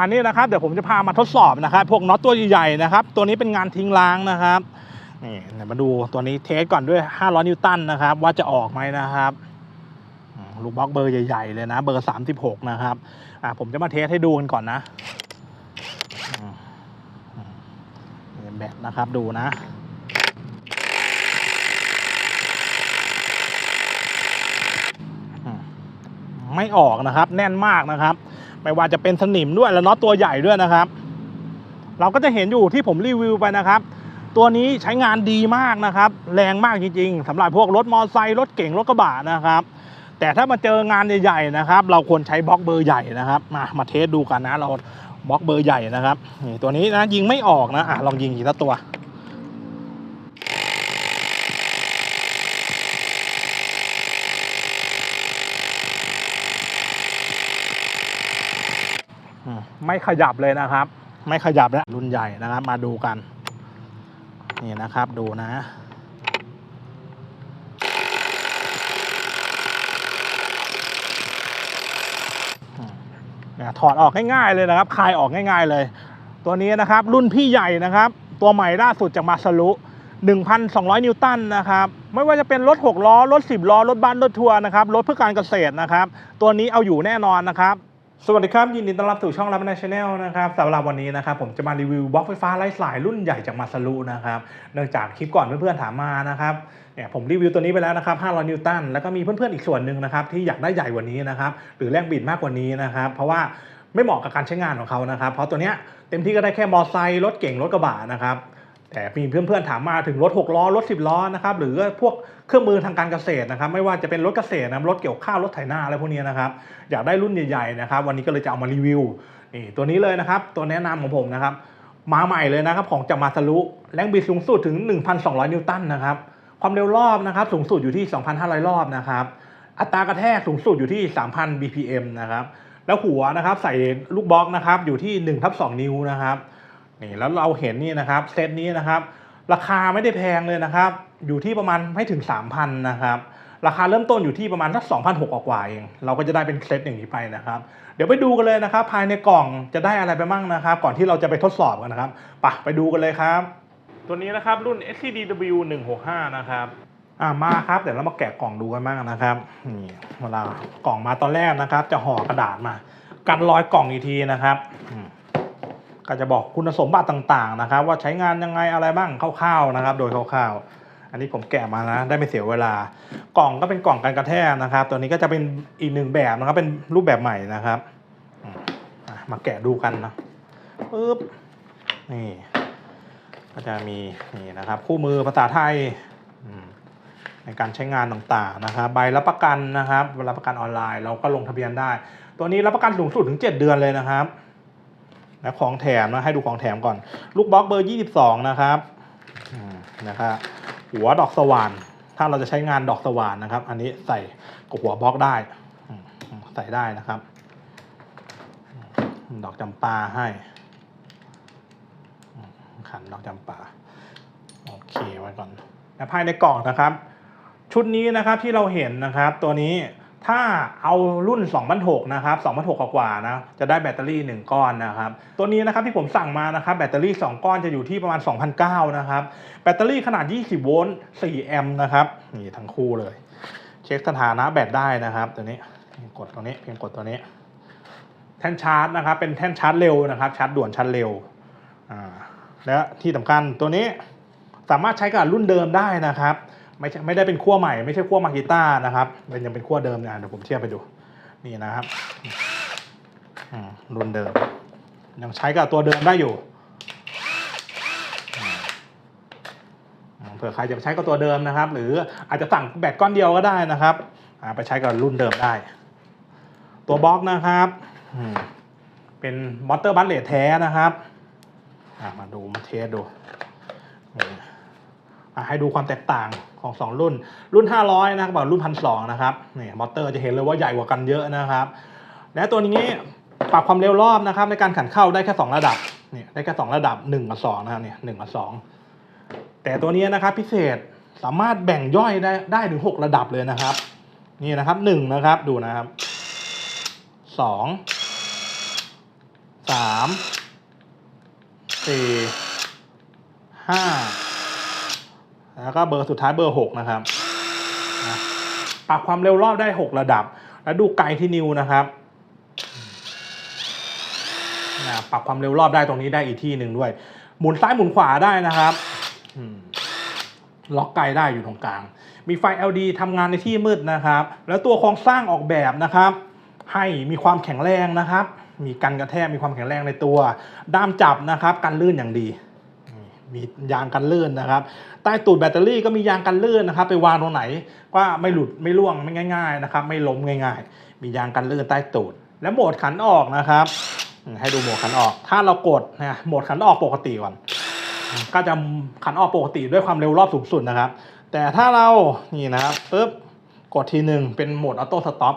อันนี้นะครับเดี๋ยวผมจะพามาทดสอบนะครับ พวกน็อตตัวใหญ่ๆนะครับ ตัวนี้เป็นงานทิ้งล้างนะครับนี่มาดูตัวนี้เทสก่อนด้วย 500 นิวตันนะครับ ว่าจะออกไหมนะครับลูกบล็อกเบอร์ใหญ่ๆเลยนะ เบอร์ 36 นะครับอะผมจะมาเทสให้ดูกันก่อนนะแบตนะครับดูนะไม่ออกนะครับ แน่นมากนะครับ ไม่ว่าจะเป็นสนิมด้วยแล้วน็อตตัวใหญ่ด้วยนะครับ เราก็จะเห็นอยู่ที่ผมรีวิวไปนะครับ ตัวนี้ใช้งานดีมากนะครับ แรงมากจริงๆสำหรับพวกรถมอเตอร์ไซค์รถเก่งรถกระบะนะครับ แต่ถ้ามาเจองานใหญ่ๆนะครับ เราควรใช้บล็อกเบอร์ใหญ่นะครับ มามาเทสดูกันนะเราบล็อกเบอร์ใหญ่นะครับนี่ตัวนี้นะยิงไม่ออกนะอะลองยิงอีกสักตัว ไม่ขยับเลยนะครับ ไม่ขยับแล้วรุ่นใหญ่นะครับ มาดูกัน นี่นะครับดูนะเนี่ยถอดออกง่ายๆเลยนะครับคลายออกง่ายๆเลย ตัวนี้นะครับ รุ่นพี่ใหญ่นะครับ ตัวใหม่ล่าสุดจากมาสลุ1,200 นิวตันนะครับ ไม่ว่าจะเป็นรถ 6 ล้อ รถ 10 ล้อ รถบัสรถทัวร์นะครับ รถเพื่อการเกษตรนะครับ ตัวนี้เอาอยู่แน่นอนนะครับ สวัสดีครับ ยินดีต้อนรับสู่ช่องรับในชาแนลนะครับสำหรับวันนี้นะครับผมจะมารีวิวบล็อกไฟฟ้าไร้สายรุ่นใหญ่จากมาซารุนะครับเนื่องจากคลิปก่อนเพื่อนๆถามมานะครับเนี่ยผมรีวิวตัวนี้ไปแล้วนะครับ 500 นิวตันแล้วก็มีเพื่อนๆอีกส่วนหนึ่งนะครับที่อยากได้ใหญ่กว่านี้นะครับหรือแรงบิดมากกว่านี้นะครับเพราะว่าไม่เหมาะกับการใช้งานของเขานะครับ เพราะตัวเนี้ยเต็มที่ก็ได้แค่มอไซค์รถเก่งรถกระบะนะครับ แต่มีเพื่อนๆถามมาถึงรถ 6 ล้อ รถ 10 ล้อนะครับหรือพวกเครื่องมือทางการเกษตรนะครับไม่ว่าจะเป็นรถเกษตรนะรถเกี่ยวข้าวรถไถนาอะไรพวกนี้นะครับอยากได้รุ่นใหญ่ๆนะครับวันนี้ก็เลยจะเอามารีวิวนี่ตัวนี้เลยนะครับตัวแนะนำของผมนะครับมาใหม่เลยนะครับของจากมาซารุแรงบิดสูงสุดถึง 1,200 นิวตันนะครับความเร็วรอบนะครับสูงสุดอยู่ที่ 2,500 รอบนะครับอัตรากระแทกสูงสุดอยู่ที่ 3,000 BPM นะครับแล้วหัวนะครับใส่ลูกบล็อกนะครับอยู่ที่1ทับ2นิ้วนะครับ นี่แล้วเราเห็นนี่นะครับเซตนี้นะครับ ราคาไม่ได้แพงเลยนะครับ อยู่ที่ประมาณไม่ถึง 3,000นะครับราคาเริ่มต้นอยู่ที่ประมาณสัก2,600กว่าๆเอง เราก็จะได้เป็นเซตอย่างนี้ไปนะครับ เดี๋ยวไปดูกันเลยนะครับ ภายในกล่องจะได้อะไรไปบ้างนะครับ ก่อนที่เราจะไปทดสอบกันนะครับไปะไปดูกันเลยครับ ตัวนี้นะครับรุ่น SCDW 165นะครับอ่ามาครับเดี๋ยวเรามาแกะกล่องดูกันบ้างนะครับนี่เวลากล่องมาตอนแรกนะครับ จะห่อกระดาษมา กันรอยกล่องอีกทีนะครับอืม ก็จะบอกคุณสมบัติต่างๆนะครับ ว่าใช้งานยังไงอะไรบ้างคร่าวๆนะครับ โดยคร่าวๆ อันนี้ผมแกะมานะได้ไม่เสียเวลา กล่องก็เป็นกล่องกันกระแทกนะครับ ตัวนี้ก็จะเป็นอีกหนึ่งแบบนะครับเป็นรูปแบบใหม่นะครับมาแกะดูกันนะปึ๊บนี่ก็จะมีนี่นะครับ คู่มือภาษาไทยในการใช้งานต่างๆนะครับใบรับประกันนะครับรับประกันออนไลน์เราก็ลงทะเบียนได้ ตัวนี้รับประกันสูงสุดถึง 7 เดือนเลยนะครับ และของแถมนะให้ดูของแถมก่อน ลูกบล็อกเบอร์ 22 นะครับนะครับหัวดอกสว่าน ถ้าเราจะใช้งานดอกสว่านนะครับ อันนี้ใส่กับหัวบล็อกได้ ใส่ได้นะครับ ดอกจำปาให้ ขันดอกจำปา โอเคไว้ก่อน และภายในกล่องนะครับ ชุดนี้นะครับที่เราเห็นนะครับ ตัวนี้ ถ้าเอารุ่น2006นะครับ2006กว่าๆนะ จะได้แบตเตอรี่ 1 ก้อนนะครับ ตัวนี้นะครับที่ผมสั่งมานะครับแบตเตอรี่ 2 ก้อนจะอยู่ที่ประมาณ2,009นะครับ แบตเตอรี่ขนาด 20 โวลต์ 4 แอมป์นะครับ นี่ทั้งคู่เลย เช็คสถานะแบตได้นะครับ ตัวนี้ กดตัวนี้ เพียงกดตัวนี้ แท่นชาร์จนะครับ เป็นแท่นชาร์จเร็วนะครับ ชาร์จด่วนชาร์จเร็ว อ่า และที่สำคัญตัวนี้สามารถใช้กับรุ่นเดิมได้นะครับ ไม่ใช่ไม่ได้เป็นขั้วใหม่ไม่ใช่ขั้วมากิต้านะครับเป็นยังเป็นขั้วเดิมนะเดี๋ยวผมเทียบไปดูนี่นะครับรุ่นเดิม ยังใช้กับตัวเดิมได้อยู่เผื่อใครจะใช้กับตัวเดิมนะครับ หรืออาจจะสั่งแบตก้อนเดียวก็ได้นะครับไปใช้กับรุ่นเดิมได้ ตัวบล็อกนะครับเป็นมอเตอร์บัสเลทแท้นะครับมาดูมาเทสดู ให้ดูความแตกต่างของ 2 รุ่น รุ่น 500 นะครับกับรุ่น1,200นะครับนี่มอเตอร์จะเห็นเลยว่าใหญ่กว่ากันเยอะนะครับ และตัวนี้ปรับความเร็วรอบนะครับ ในการขันเข้าได้แค่ 2 ระดับนี่ได้แค่ 2 ระดับ 1 กับ2นะครับเนี่ย1กับ 2 แต่ตัวนี้นะครับพิเศษสามารถแบ่งย่อยได้ได้ถึง 6 ระดับเลยนะครับ นี่นะครับ 1 นะครับดูนะครับ2สามสี่ห้า แล้วก็เบอร์สุดท้ายเบอร์หกนะครับปรับความเร็วรอบได้หกระดับ แล้วดูไกลที่นิ้วนะครับปรับความเร็วรอบได้ตรงนี้ได้อีกที่หนึ่งด้วย หมุนซ้ายหมุนขวาได้นะครับล็อกไกลได้อยู่ตรงกลาง มีไฟ LED ทำงานในที่มืดนะครับ แล้วตัวโครงสร้างออกแบบนะครับ ให้มีความแข็งแรงนะครับ มีกันกระแทกมีความแข็งแรงในตัว ด้ามจับนะครับ กันลื่นอย่างดี มียางกันลื่นนะครับ ใต้ตูดแบตเตอรี่ก็มียางกันลื่นนะครับ ไปวางตรงไหนก็ไม่หลุดไม่ร่วงไม่ง่าย ๆนะครับ ไม่ล้มง่าย ๆ มียางกันลื่นใต้ตูด และโหมดขันออกนะครับ ให้ดูโหมดขันออก ถ้าเรากดนะโหมดขันออกปกติก่อนก็จะขันออกปกติด้วยความเร็วรอบสูงสุดนะครับ แต่ถ้าเรานี่นะครับปุ๊บกดทีหนึ่งเป็นโหมดออโต้สต็อป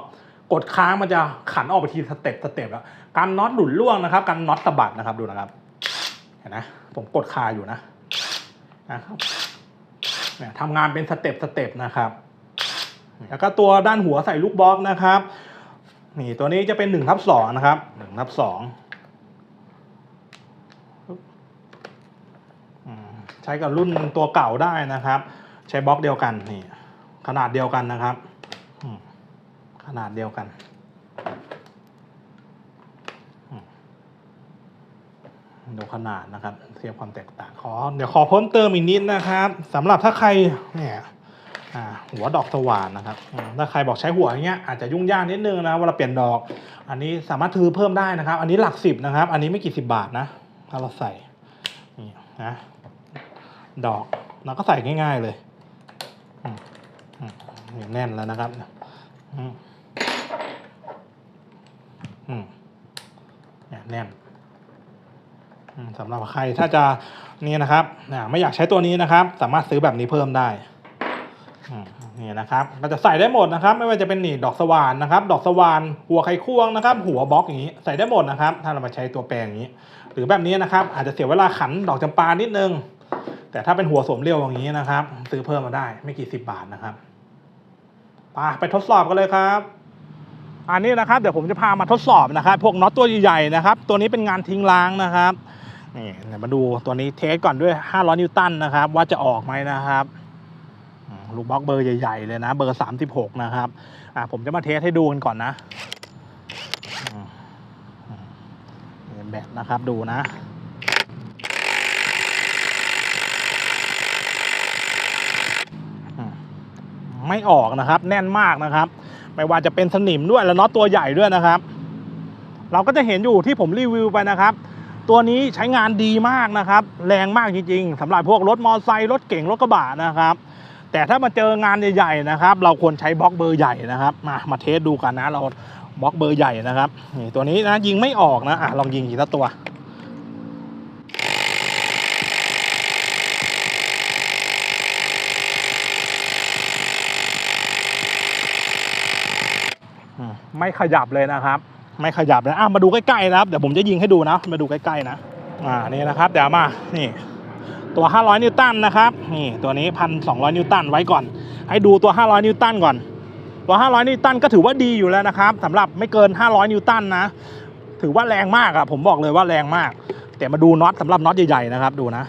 กดค้างมันจะขันออกไปทีสเต็ปสเต็ปแล้วการน็อตหลุดร่วงนะครับการน็อตสะบัดนะครับดูนะครับ เห็นนะ ผมกดคาอยู่นะนะครับเนี่ยทำงานเป็นสเต็ปสเต็ปนะครับแล้วก็ตัวด้านหัวใส่ลูกบล็อกนะครับนี่ตัวนี้จะเป็นหนึ่งทับสองนะครับหนึ่งทับสองใช้กับรุ่นตัวเก่าได้นะครับ ใช้บล็อกเดียวกันนี่ขนาดเดียวกันนะครับขนาดเดียวกันอืม ดูขนาดนะครับ เทียบความแตกต่างขอเดี๋ยวขอเพิ่มเติมอีกนิดนะครับสำหรับถ้าใครเนี่ยหัวดอกสว่านนะครับ ถ้าใครบอกใช้หัวอย่างเงี้ยอาจจะยุ่งยากนิดนึงนะเวลาเปลี่ยนดอก อันนี้สามารถถือเพิ่มได้นะครับ อันนี้หลักสิบนะครับ อันนี้ไม่กี่สิบบาทนะถ้าเราใส่นี่นะดอกเราก็ใส่ง่าย ๆเลยอืมอืมนี่แน่นแล้วนะครับอืมอืมเนี่ยแน่น สำหรับใครถ้าจะนี่นะครับไม่อยากใช้ตัวนี้นะครับ สามารถซื้อแบบนี้เพิ่มได้นี่นะครับก็จะใส่ได้หมดนะครับ ไม่ว่าจะเป็นนี่ดอกสว่านนะครับ ดอกสว่านหัวไขควงนะครับ หัวบล็อกอย่างนี้ใส่ได้หมดนะครับ ถ้าเรามาใช้ตัวแปลงอย่างนี้ หรือแบบนี้นะครับ อาจจะเสียเวลาขันดอกจำปานิดนึง แต่ถ้าเป็นหัวสวมเรียวอย่างนี้นะครับ ซื้อเพิ่มมาได้ไม่กี่สิบบาทนะครับปไปทดสอบกันเลยครับ อันนี้นะครับเดี๋ยวผมจะพามาทดสอบนะครับ พวกน็อตตัวใหญ่ๆนะครับ ตัวนี้เป็นงานทิ้งล้างนะครับ นี่เดี๋ยวมาดูตัวนี้เทสก่อนด้วย 500 นิวตันนะครับ ว่าจะออกไหมนะครับลูกบล็อกเบอร์ใหญ่ๆเลยนะ เบอร์ 36 นะครับ อะผมจะมาเทสให้ดูกันก่อนนะแบตนะครับดูนะไม่ออกนะครับ แน่นมากนะครับ ไม่ว่าจะเป็นสนิมด้วยแล้วน็อตตัวใหญ่ด้วยนะครับ เราก็จะเห็นอยู่ที่ผมรีวิวไปนะครับ ตัวนี้ใช้งานดีมากนะครับ แรงมากจริงๆสำหรับพวกรถมอเตอร์ไซค์รถเก่งรถกระบะนะครับ แต่ถ้ามาเจองานใหญ่ๆนะครับ เราควรใช้บล็อกเบอร์ใหญ่นะครับ มามาเทสดูกันนะเราบล็อกเบอร์ใหญ่นะครับนี่ตัวนี้นะยิงไม่ออกนะอะลองยิงอีกสักตัวไม่ขยับเลยนะครับ ไม่ขยับเลยอะมาดูใกล้ๆนะครับเดี๋ยวผมจะยิงให้ดูนะ มาดูใกล้ๆนะอ่านี่นะครับ เดี๋ยวมานี่ ตัว 500 นิวตันนะครับนี่ตัวนี้ 1,200 นิวตันไว้ก่อน ให้ดูตัว 500 นิวตันก่อน ตัว 500 นิวตันก็ถือว่าดีอยู่แล้วนะครับสำหรับไม่เกิน 500 นิวตันนะถือว่าแรงมากอะผมบอกเลยว่าแรงมาก แต่มาดูน็อตสำหรับน็อตใหญ่ๆนะครับดูนะ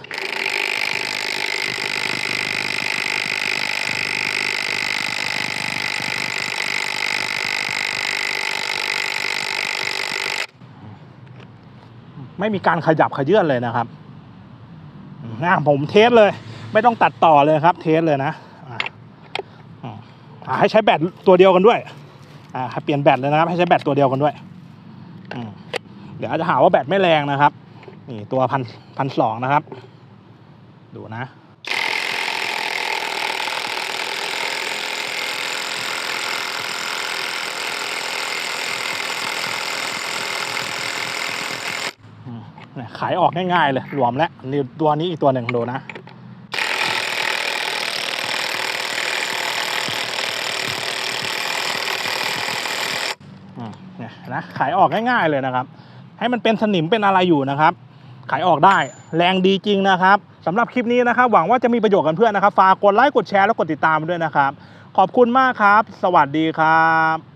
ไม่มีการขยับขยื่นเลยนะครับนะผมเทสเลย ไม่ต้องตัดต่อเลยครับ เทสเลยนะอให้ใช้แบตตัวเดียวกันด้วยอ่าให้เปลี่ยนแบตเลยนะครับ ให้ใช้แบตตัวเดียวกันด้วยอืเดี๋ยวอาจจะหาว่าแบตไม่แรงนะครับ นี่ตัวพันพันสองนะครับ ดูนะ อืมเนี่ย ขายออกง่ายๆเลยรวมแล้วนี่ตัวนี้อีกตัวหนึ่งดูนะอืมเนี่ยนะขายออกง่ายๆเลยนะครับ ให้มันเป็นสนิมเป็นอะไรอยู่นะครับ ขายออกได้แรงดีจริงนะครับสำหรับคลิปนี้นะครับ หวังว่าจะมีประโยชน์กันเพื่อนนะครับ ฝากกดไลค์กดแชร์แล้วกดติดตามด้วยนะครับ ขอบคุณมากครับ สวัสดีครับ